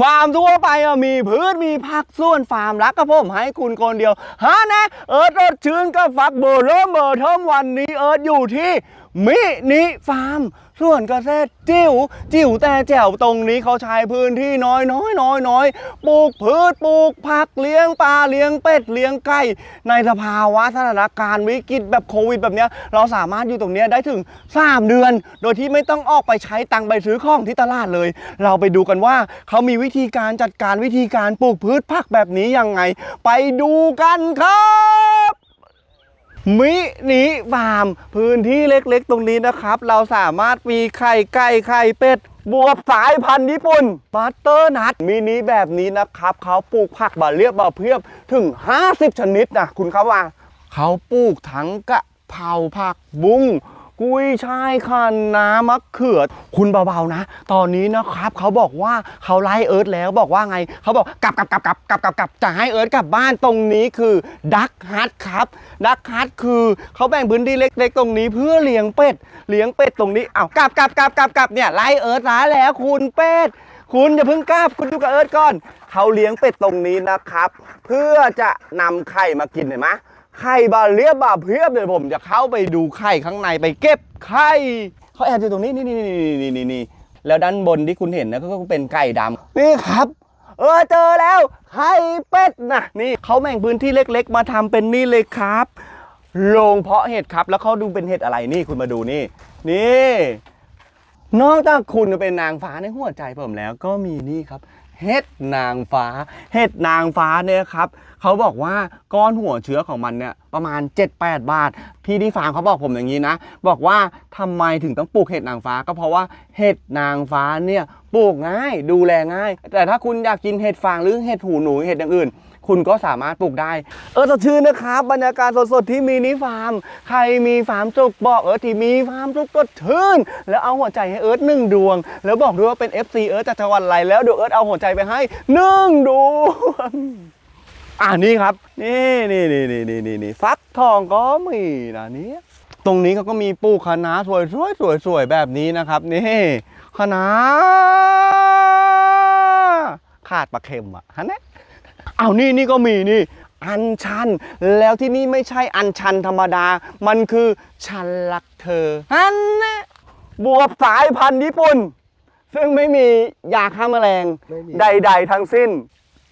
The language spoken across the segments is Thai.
ฟาร์มทั่วไปมีพืชมีผักส่วนฟาร์มรักกับผมให้คุณคนเดียวฮะนะเอิร์ธรสชื่นก็ฟักเบอร์เริ่มเบอร์เทิมวันนี้เอิร์ธอยู่ที่ มินิฟาร์ม ส่วนเกษตรจิ๋วจิ๋วแต่แจ๋วตรงนี้เขาใช้พื้นที่น้อยน้อยน้อยน้อยปลูกพืชปลูกผักเลี้ยงปลาเลี้ยงเป็ดเลี้ยงไก่ในสภาวะสถานการณ์วิกฤตแบบโควิดแบบเนี้ยเราสามารถอยู่ตรงเนี้ยได้ถึง 3 เดือน โดยที่ไม่ต้องออกไปใช้ตังไปซื้อของที่ตลาดเลย เราไปดูกันว่าเขามีวิธีการจัดการวิธีการปลูกพืชผักแบบนี้ยังไง ไปดูกันครับ มินิฟาร์มพื้นที่เล็กๆ ตรงนี้นะครับ เราสามารถมีไข่ไก่ไข่เป็ดบวบสายพันธุ์ญี่ปุ่นบัตเตอร์นัทมินิแบบนี้นะครับ เขาปลูกผักบาเรียบบาเพียบถึง 50 ชนิดนะคุณครับว่า เขาปลูกทั้งกะเพราผักบุ้ง กุยช่ายคะน้ามะเขือคุณเบาๆนะ ตอนนี้นะครับเขาบอกว่าเขาไล่เอิร์ธแล้วบอกว่าไงเขาบอกกลับกลับกลับกลับกลับกลับกลับจะให้เอิร์ธกลับบ้านตรงนี้คือดักฮัทครับดักฮัทคือเขาแบ่งพื้นที่เล็กๆ ตรงนี้เพื่อเลี้ยงเป็ดเลี้ยงเป็ดตรงนี้อ้าวกลับกลับกลับกลับกลับเนี่ยไล่เอิร์ธร้าแล้วคุณเป็ดคุณอย่าเพิ่งกลับคุณดูกับเอิร์ธก่อนเขาเลี้ยงเป็ดตรงนี้นะครับ เพื่อจะนำไข่มากินเห็นไหม ไข่บาเรียบบาเพียบเลยผมจะเข้าไปดูไข่ข้างในไปเก็บไข่เขาแอบอยู่ตรงนี้นี่นี่นี่นี่นี่นี่แล้วด้านบนที่คุณเห็นนะก็เป็นไก่ดำนี่ครับ เออเจอแล้วไข่เป็ดนะนี่เขาแบ่งพื้นที่เล็ก ๆ มาทำเป็นนี่เลยครับโรงเพาะเห็ดครับ แล้วเขาดูเป็นเห็ดอะไรนี่คุณมาดูนี่ นี่นอกจากคุณจะเป็นนางฟ้าในหัวใจผมแล้วก็มีนี่ครับ เห็ดนางฟ้า เห็ดนางฟ้าเนี่ยครับเขาบอกว่าก้อนหัวเชื้อของมันเนี่ยประมาณ 7-8 บาท พี่ที่ฟาร์มเขาบอกผมอย่างนี้นะ บอกว่าทำไมถึงต้องปลูกเห็ดนางฟ้า ก็เพราะว่าเห็ดนางฟ้าเนี่ยปลูกง่ายดูแลง่าย แต่ถ้าคุณอยากกินเห็ดฟางหรือเห็ดหูหนูเห็ดอย่างอื่น คุณก็สามารถปลูกได้ เออสดชื่นนะครับ บรรยากาศสดๆที่มินิฟาร์ม ใครมีฟาร์มจุกบอกเอิร์ธที่มีฟาร์มจุกก็ชื่น แล้วเอาหัวใจให้เอิร์ธหนึ่งดวง แล้วบอกด้วยว่าเป็น FC เอิร์ธจากจังหวัดอะไรแล้วเดี๋ยวเอิร์ธเอาหัวใจไปให้หนึ่งดวงอ่านี่ครับ นี่นี่นี่นี่นี่นี่นี่ฟักทองก็มีนะนี่ตรงนี้เขาก็มีปลูกคะน้าสวยสวยสวยสวยแบบนี้นะครับ นี่คะน้าขาดปลาเค็มอะฮะเนี่ย เอานี่นี่ก็มีนี่ อันชัน แล้วที่นี่ไม่ใช่อันชันธรรมดา มันคือชันรักเธอฮันนะบวบสายพันธุ์ญี่ปุ่น ซึ่งไม่มียาฆ่าแมลงไม่มี ใด ๆ ทั้งสิ้น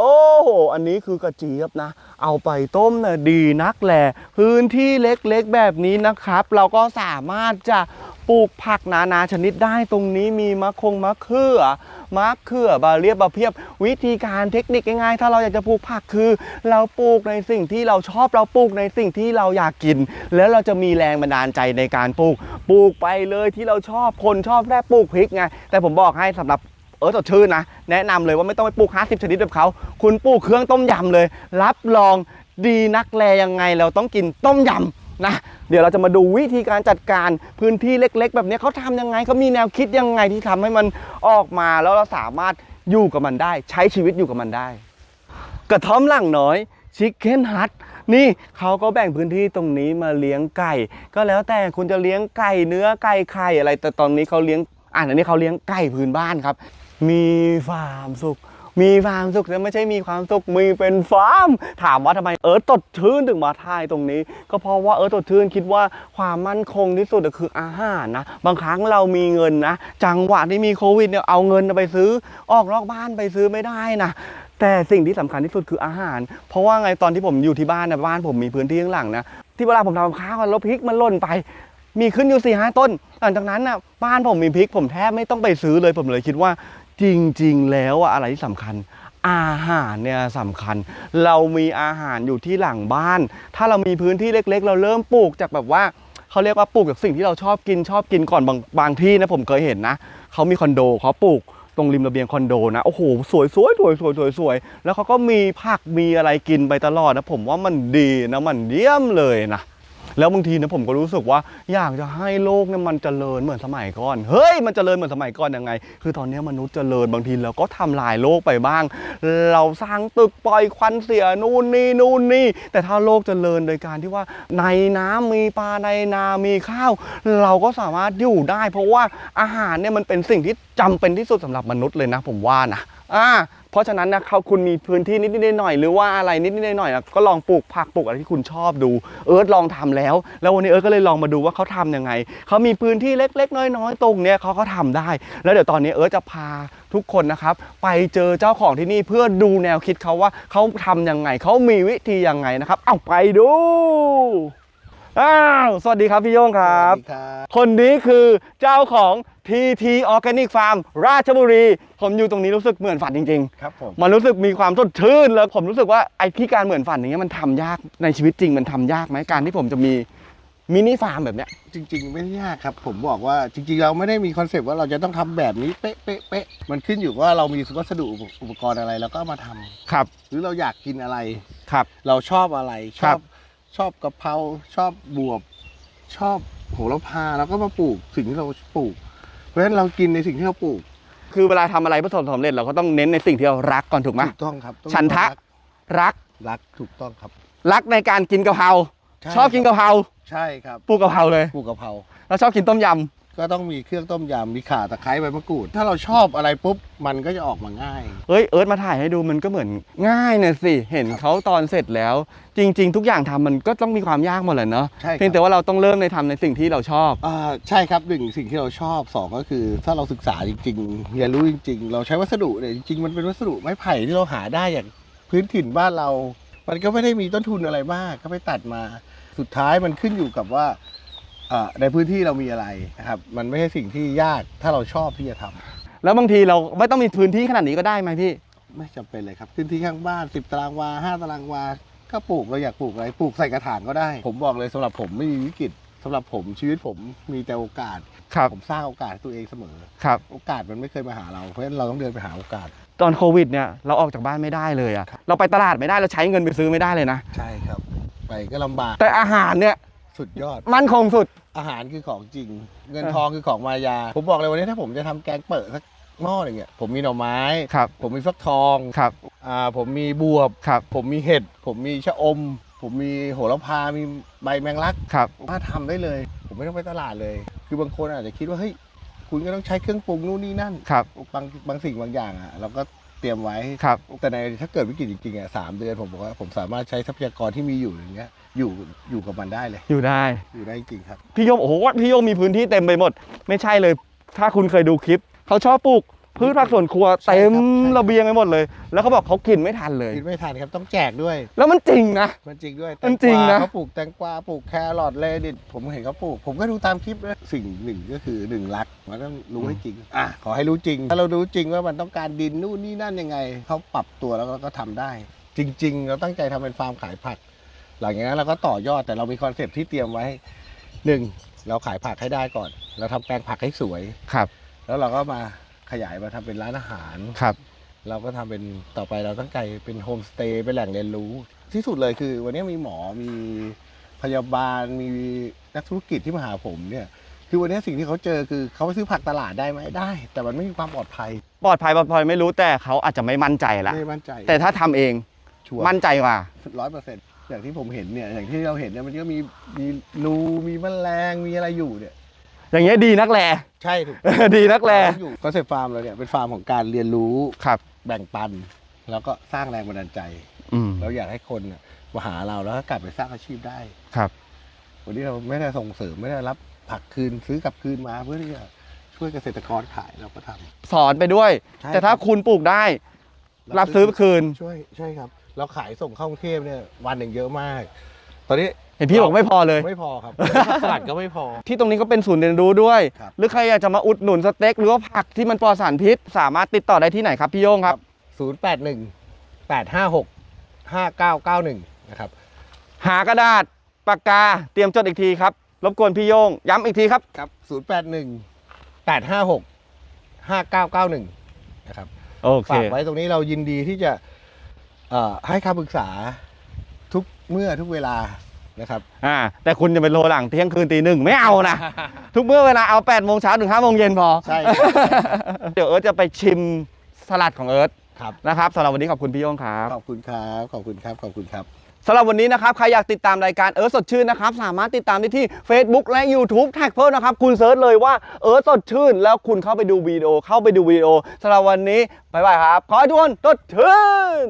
โอ้โห อันนี้คือกระเจี๊ยบนะ เอาไปต้มนะ่ะดีนักแหละ พื้นที่เล็กๆแบบนี้นะครับ เราก็สามารถจะ ปลูกผักนานาชนิดได้ตรงนี้มีมะคงมะเขือมะเขือบาเรียบบาเพียบ วิธีการเทคนิคง่ายๆ ถ้าเราอยากจะปลูกผักคือ เราปลูกในสิ่งที่เราชอบเราปลูกในสิ่งที่เราอยากกิน แล้วเราจะมีแรงบันดาลใจในการปลูก ปลูกไปเลยที่เราชอบคนชอบแค่ปลูกพริกไงแต่ผมบอกให้สำหรับเออสดชื่นนะ แนะนำเลยว่าไม่ต้องไปปลูก 50 ชนิดแบบเขาคุณปลูกเครื่องต้มยำเลย รับรองดีนักแลยังไงเราต้องกินต้มยำ นะ เดี๋ยวเราจะมาดูวิธีการจัดการพื้นที่เล็ก ๆ แบบนี้เขาทำยังไงเขามีแนวคิดยังไงที่ทำให้มันออกมาแล้วเราสามารถอยู่กับมันได้ ใช้ชีวิตอยู่กับมันได้ กระท่อมหลังน้อยชิคเก้นฮัทนี่เขาก็แบ่งพื้นที่ตรงนี้มาเลี้ยงไก่ ก็แล้วแต่คุณจะเลี้ยงไก่เนื้อไก่ไข่อะไร แต่ตอนนี้เขาเลี้ยงอ่านอันนี้เขาเลี้ยงไก่พื้นบ้านครับ มีฟาร์มสุข มีความสุขแต่ไม่ใช่มีความสุขมีเป็นฟาร์ม ถามว่าทำไมเอิร์ธตดชื่นถึงมาทายตรงนี้ ก็เพราะว่าเอิร์ธตดชื่นคิดว่าความมั่นคงที่สุดคืออาหารนะ บางครั้งเรามีเงินนะ จังหวะที่มีโควิดเนี่ยเอาเงินไปซื้อออกนอกบ้านไปซื้อไม่ได้นะแต่สิ่งที่สำคัญที่สุดคืออาหาร เพราะว่าไงตอนที่ผมอยู่ที่บ้านนะบ้านผมมีพื้นที่ข้างหลังนะที่เวลาผมทำข้าวแล้วพริกมันล่นไป มีขึ้นอยู่สี่ห้าต้น หลังจากนั้นนะบ้านผมมีพริกผมแทบไม่ต้องไปซื้อเลยผมเลยคิดว่า จริงๆ แล้วอะอะไรที่สำคัญ อาหารเนี่ยสำคัญ เรามีอาหารอยู่ที่หลังบ้าน ถ้าเรามีพื้นที่เล็ก ๆ เราเริ่มปลูกจากแบบว่าเขาเรียกว่าปลูกจากสิ่งที่เราชอบกินชอบกินก่อนบางบางที่นะผมเคยเห็นนะเขามีคอนโดเขาปลูกตรงริมระเบียงคอนโดนะโอ้โหสวยสวยสวยสวยสวยสวยแล้วเขาก็มีผักมีอะไรกินไปตลอดนะผมว่ามันดีนะมันเยี่ยมเลยนะ แล้วบางทีนะผมก็รู้สึกว่าอยากจะให้โลกเนี่ยมันเจริญเหมือนสมัยก่อน เฮ้ย มันเจริญเหมือนสมัยก่อนยังไง คือตอนนี้มนุษย์เจริญบางทีเราก็ทำลายโลกไปบ้าง เราสร้างตึกปล่อยควันเสียนู่นนี่นู่นนี่ แต่ถ้าโลกเจริญโดยการที่ว่าในน้ำมีปลาในนามีข้าว เราก็สามารถอยู่ได้ เพราะว่าอาหารเนี่ยมันเป็นสิ่งที่จำเป็นที่สุดสำหรับมนุษย์เลยนะ ผมว่านะอ่า เพราะฉะนั้นนะเขาคุณมีพื้นที่นิดๆหน่อยๆหรือว่าอะไรนิดๆหน่อยๆนะก็ลองปลูกผักปลูกอะไรที่คุณชอบดู เอิร์ธลองทำแล้ว แล้ววันนี้เอิร์ธก็เลยลองมาดูว่าเขาทำยังไงเขามีพื้นที่เล็ก ๆ น้อยๆตรงเนี้ยเขาก็ทำได้ แล้วเดี๋ยวตอนนี้เอิร์ธจะพาทุกคนนะครับ ไปเจอเจ้าของที่นี่เพื่อดูแนวคิดเขาว่าเขาทำยังไงเขามีวิธียังไงนะครับ เอาไปดูอ้าวสวัสดีครับพี่โย่งครับสวัสดีครับ คนนี้คือเจ้าของ TT Organic Farm ราชบุรี ผมอยู่ตรงนี้รู้สึกเหมือนฝันจริงครับผมๆมันรู้สึกมีความสดชื่นแล้วผมรู้สึกว่าไอ้ที่การเหมือนฝันอย่างเงี้ยมันทำยากในชีวิตจริงมันทำยากไหมการที่ผมจะมีมินิฟาร์มแบบเนี้ย จริง ๆ ไม่ได้ยากครับ ผมบอกว่าจริง ๆ เราไม่ได้มีคอนเซปต์ว่าเราจะต้องทำแบบนี้เป๊ะเป๊ะเป๊ะมันขึ้นอยู่ว่าเรามีวัสดุอุปกรณ์อะไรแล้วก็เอามาทำครับ หรือเราอยากกินอะไร ครับ เราชอบอะไรชครัอบ บชอบกะเพราชอบบวบ ชอบโหระพาแล้วก็มาปลูกสิ่งที่เราปลูก เพราะฉะนั้นเรากินในสิ่งที่เราปลูกคือเวลาทำอะไรประสบความสำเร็จเราก็ต้องเน้นในสิ่งที่เรารักก่อนถูกไหม ถูกต้องครับต้องฉันทะ รัก รักถูกต้องครับ รักในการกินกะเพราใช่ชอบกินกะเพราใช่ครับปลูกกะเพราเลย ปลูกกะเพราแล้วชอบกินต้มยำ ก็ต้องมีเครื่องต้มยำมีข่าตะไคร้ใบมะกรูด ถ้าเราชอบอะไรปุ๊บมันก็จะออกมาง่าย เอ้ยเอิร์ธมาถ่ายให้ดูมันก็เหมือนง่ายเนี่ยสิ เห็นเขาตอนเสร็จแล้ว จริง ๆ ทุกอย่างทำมันก็ต้องมีความยากหมดแหละเนาะใช่ครับ เพียงแต่ว่าเราต้องเริ่มในทำในสิ่งที่เราชอบ อ่าใช่ครับหนึ่งสิ่งที่เราชอบสองก็คือ ถ้าเราศึกษาจริงๆเรียนรู้จริง ๆ เราใช้วัสดุเนี่ยจริงๆมันเป็นวัสดุไม้ไผ่ที่เราหาได้อย่างพื้นถิ่นบ้านเรา มันก็ไม่ได้มีต้นทุนอะไรมากก็ไปตัดมา สุดท้ายมันขึ้นอยู่กับว่า อ่าในพื้นที่เรามีอะไรนะครับ มันไม่ใช่สิ่งที่ยากถ้าเราชอบที่จะทำแล้วบางทีเราไม่ต้องมีพื้นที่ขนาดนี้ก็ได้ไหมพี่ ไม่จำเป็นเลยครับพื้นที่ข้างบ้าน 10 ตารางวา5ตารางวา ก็ปลูกเราอยากปลูกอะไรปลูกใส่กระถางก็ได้ ผมบอกเลยสำหรับผมไม่มีวิกฤตสำหรับผมชีวิตผมมีแต่โอกาส ครับ ผมสร้างโอกาสให้ตัวเองเสมอ ครับ โอกาสมันไม่เคยมาหาเราเพราะฉะนั้นเราต้องเดินไปหาโอกาส ตอนโควิดเนี่ยเราออกจากบ้านไม่ได้เลยอะเราไปตลาดไม่ได้เราใช้เงินไปซื้อไม่ได้เลยนะ ใช่ครับ ไปก็ลำบาก แต่อาหารเนี่ย สุดยอด มั่นคงสุด อาหารคือของจริง เงินทองคือของมายา ผมบอกเลยวันนี้ถ้าผมจะทำแกงเปิดสักหม้อหนึ่งเนี่ยผมมีหน่อไม้ ครับ ผมมีฟักทองครับ อ่าผมมีบวบ ครับ ผมมีเห็ด ผมมีชะอม ผมมีโหระพา มีใบแมงลัก ครับถ้าทำได้เลย ผมไม่ต้องไปตลาดเลย คือบางคนอาจจะคิดว่าเฮ้ยคุณก็ต้องใช้เครื่องปรุงนู่นนี่นั่นครับ บางบางสิ่งบางอย่างอะเราก็เตรียมไว้ ครับ แต่ในถ้าเกิดวิกฤตจริงๆอะสามเดือนผมบอกว่าผมสามารถใช้ทรัพยากรที่มีอยู่อย่างเงี้ยอยู่อยู่กับมันได้เลย อยู่ได้ อยู่ได้จริงครับ พี่โยมโอ้โหพี่โยมมีพื้นที่เต็มไปหมด ไม่ใช่เลย ถ้าคุณเคยดูคลิป เขาชอบปลูก พืชผักสวนครัวใช่เต็ครับมใช่ครับระเบียงไปหมดเลย แล้วเขาบอกเขากินไม่ทันเลย กินไม่ทันครับต้องแจกด้วย แล้วมันจริงนะ มันจริงด้วยมันจริงนะ แตกวาเขาปลูกแตงกวาปลูกแครอทเลดิตผมเห็นเขาปลูก ผมก็ดูตามคลิปเลยสิ่งหนึ่งก็คือหนึ่งรักมันต้องรู้ให้จริงอะขอให้รู้จริง ถ้าเรารู้จริงว่ามันต้องการดินนู่นนี่นั่นยังไงเขาปรับตัวแล้วเราก็ทำได้ จริง ๆ เราตั้งใจทำเป็นฟาร์มขายผัก หลังจากนั้นเราก็ต่อยอดแต่เรามีคอนเซปต์ที่เตรียมไว้หนึ่งเราขายผักให้ได้ก่อน เราทำแปลงผักให้สวย ครับ แล้วเราก็มา ขยายมาทำเป็นร้านอาหารครับ เราก็ทำเป็นต่อไปเราตั้งใจเป็นโฮมสเตย์เป็นแหล่งเรียนรู้ ที่สุดเลยคือ วันนี้มีหมอมีพยาบาลมีนักธุรกิจที่มาหาผมเนี่ยคือวันนี้สิ่งที่เขาเจอคือเขาไปซื้อผักตลาดได้ไหมได้ แต่มันไม่มีความปลอดภัย ปลอดภัยปลอดภัยไม่รู้แต่เขาอาจจะไม่มั่นใจละไม่มั่นใจ แต่ถ้าทำเองชัวร์มั่นใจกว่าร้อยเปอร์เซ็นต์อย่างที่ผมเห็นเนี่ยอย่างที่เราเห็นเนี่ยมันก็มีมีรูมีแมลงมีอะไรอยู่เนี่ย อย่างเงี้ยดีนักแล ใช่ถูกดีนักแลอยู่คอนเซ็ปต์ฟาร์มเราเนี่ยเป็นฟาร์มของการเรียนรู้ครับ แบ่งปัน แล้วก็สร้างแรงบันดาลใจอืมเราอยากให้คนน่ะมาหาเราแล้วก็กลับไปสร้างอาชีพได้ ครับ วันนี้เราไม่ได้ส่งเสริมไม่ได้รับผักคืนซื้อกลับคืนมาเพื่อที่จะช่วยเกษตรกรขายเราก็ทำ สอนไปด้วย ใช่ แต่ถ้าครับคุณปลูกได้ รับซื้อคืน ช่วยใช่ครับ เราขายส่งเข้ากรุงเทพเนี่ยวันหนึ่งเยอะมาก ตอนนี้ เห็นพี่บอกไม่พอเลย ไม่พอครับ สลัดก็ไม่พอ ที่ตรงนี้ก็เป็นศูนย์เรียนรู้ด้วย ครับ หรือใครอยากจะมาอุดหนุนสเต็กหรือว่าผักที่มันปลอดสารพิษ สามารถติดต่อได้ที่ไหนครับพี่โย่งครับ0 8 1 8 5 6 5 9 9 1นะครับ หากระดาษปากกาเตรียมจดอีกทีครับ รบกวนพี่โย่งย้ำอีกทีครับ ครับ0 8 1 8 5 6 5 9 9 1นะครับ โอเค ฝากไว้ตรงนี้เรายินดีที่จะเอ่อให้คำปรึกษาทุกเมื่อทุกเวลา นะครับอ่าแต่คุณจะเป็นโลหลังเที่ยงคืนตีหนึ่งไม่เอานะ ทุกเมื่อเวลาเอา8ปดโมงเช้าถึง5้าโมงเย็นพอใช่ครับเดี๋ยวเอิร์ธจะไปชิมสลัดของเอิร์ธครับนะครับสำหรับวันนี้ขอบคุณพี่โย่งครับ ขอบคุณครับขอบคุณครับขอบคุณครับสำหรับวันนี้นะครับ ใครอยากติดตามรายการเอิร์ธสดชื่นนะครับ สามารถติดตามได้ที่ Facebook และ YouTube แท็กเพิ่มนะครับ คุณเซิร์ชเลยว่าเอิร์ธสดชื่น แล้วคุณเข้าไปดูวิดีโอเข้าไปดูวิดีโอสำหรับวันนี้บ๊ายบายครับ ขอให้ทุกคนสดชื่น